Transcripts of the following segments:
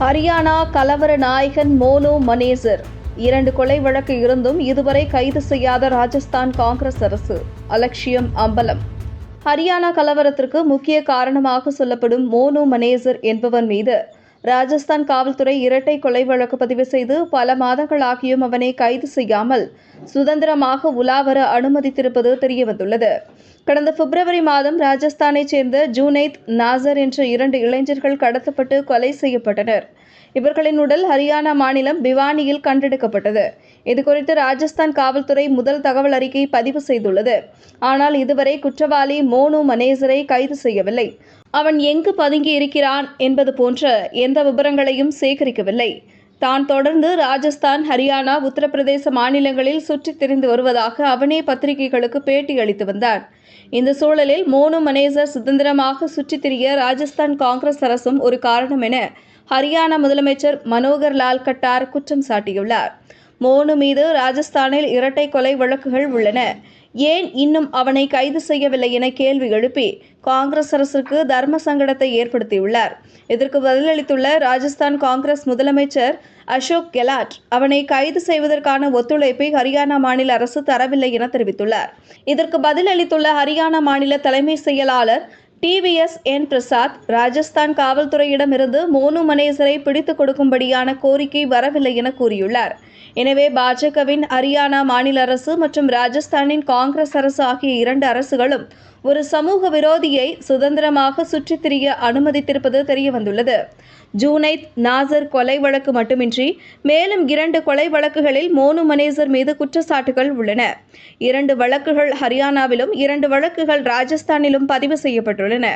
ஹரியானா கலவர நாயகன் மோனு மனேசர். இரண்டு கொலை வழக்கு இருந்தும் இதுவரை கைது செய்யாத ராஜஸ்தான் காங்கிரஸ் அரசு. அலட்சியம் அம்பலம். ஹரியானா கலவரத்திற்கு முக்கிய காரணமாக சொல்லப்படும் மோனு மனேசர் என்பவன் மீது ராஜஸ்தான் காவல்துறை இரட்டை கொலை வழக்கு பதிவு செய்து பல மாதங்களாகியும் அவனை கைது செய்யாமல் சுதந்திரமாக உலாவர அனுமதித்திருப்பது தெரியவந்துள்ளது. கடந்த பிப்ரவரி மாதம் ராஜஸ்தானைச் சேர்ந்த ஜூனைத் நாசர் என்ற இரண்டு இளைஞர்கள் கடத்தப்பட்டு கொலை செய்யப்பட்டனர். இவர்களின் உடல் ஹரியானா மாநிலம் பிவானியில் கண்டெடுக்கப்பட்டது. இதுகுறித்து ராஜஸ்தான் காவல்துறை முதல் தகவல் அறிக்கை பதிவு செய்துள்ளது. ஆனால் இதுவரை குற்றவாளி மோனு மனேசரை கைது செய்யவில்லை. அவன் எங்கு பதுங்கி இருக்கிறான் என்பது போன்ற எந்த விவரங்களையும் சேகரிக்கவில்லை. தான் தொடர்ந்து ராஜஸ்தான் ஹரியானா உத்தரப்பிரதேச மாநிலங்களில் சுற்றித் திரிந்து வருவதாக அவனே பத்திரிகைகளுக்கு பேட்டி அளித்து வந்தான் இந்த சூழலில் மோனு மனேசர் சுதந்திரமாக சுற்றித் திரிய ராஜஸ்தான் காங்கிரஸ் அரசும் ஒரு காரணம் என ஹரியானா முதலமைச்சர் மனோகர் லால் கட்டார் குற்றம் சாட்டியுள்ளார். மோனு மீது ராஜஸ்தானில் இரட்டை கொலை வழக்குகள் உள்ளன. ஏன் இன்னும் அவனை கைது செய்யவில்லை என கேள்வி எழுப்பி காங்கிரஸ் அரசுக்கு தர்ம சங்கடத்தை ஏற்படுத்தியுள்ளார். இதற்கு பதிலளித்துள்ள ராஜஸ்தான் காங்கிரஸ் முதலமைச்சர் அசோக் கெலாட் அவனை கைது செய்வதற்கான ஒத்துழைப்பை ஹரியானா மாநில அரசு தரவில்லை என தெரிவித்துள்ளார். இதற்கு பதிலளித்துள்ள ஹரியானா மாநில தலைமை செயலாளர் டிவிஎஸ் என் பிரசாத் ராஜஸ்தான் காவல்துறையிடமிருந்து மோனு மனேசரை பிடித்துக் கொடுக்கும்படியான கோரிக்கை வரவில்லை என கூறியுள்ளார். எனவே பாஜகவின் ஹரியானா மாநில அரசு மற்றும் ராஜஸ்தானின் காங்கிரஸ் அரசு ஆகிய இரண்டு அரசுகளும் ஒரு சமூக விரோதியை சுதந்திரமாக சுற்றித் திரிய அனுமதித்திருப்பது தெரியவந்துள்ளது. ஜூனைத் நாசர் கொலை வழக்கு மட்டுமின்றி மேலும் இரண்டு கொலை வழக்குகளில் மோனு மனேசர் மீது குற்றச்சாட்டுகள் உள்ளன. இரண்டு வழக்குகள் ஹரியானாவிலும் இரண்டு வழக்குகள் ராஜஸ்தானிலும் பதிவு செய்யப்பட்டுள்ளன.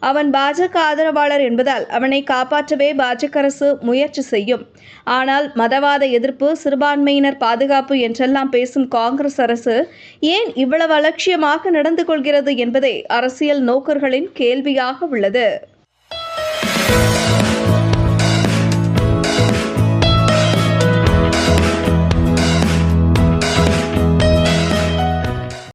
அவன் பாஜக ஆதரவாளர் என்பதால் அவனை காப்பாற்றவே பாஜக அரசு முயற்சி செய்யும். ஆனால் மதவாத எதிர்ப்பு சிறுபான்மையினர் பாதுகாப்பு என்றெல்லாம் பேசும் காங்கிரஸ் அரசு ஏன் இவ்வளவு அலட்சியமாக நடந்து கொள்கிறது என்பது என்பதே அரசியல் நோக்கர்களின் கேள்வியாக உள்ளது.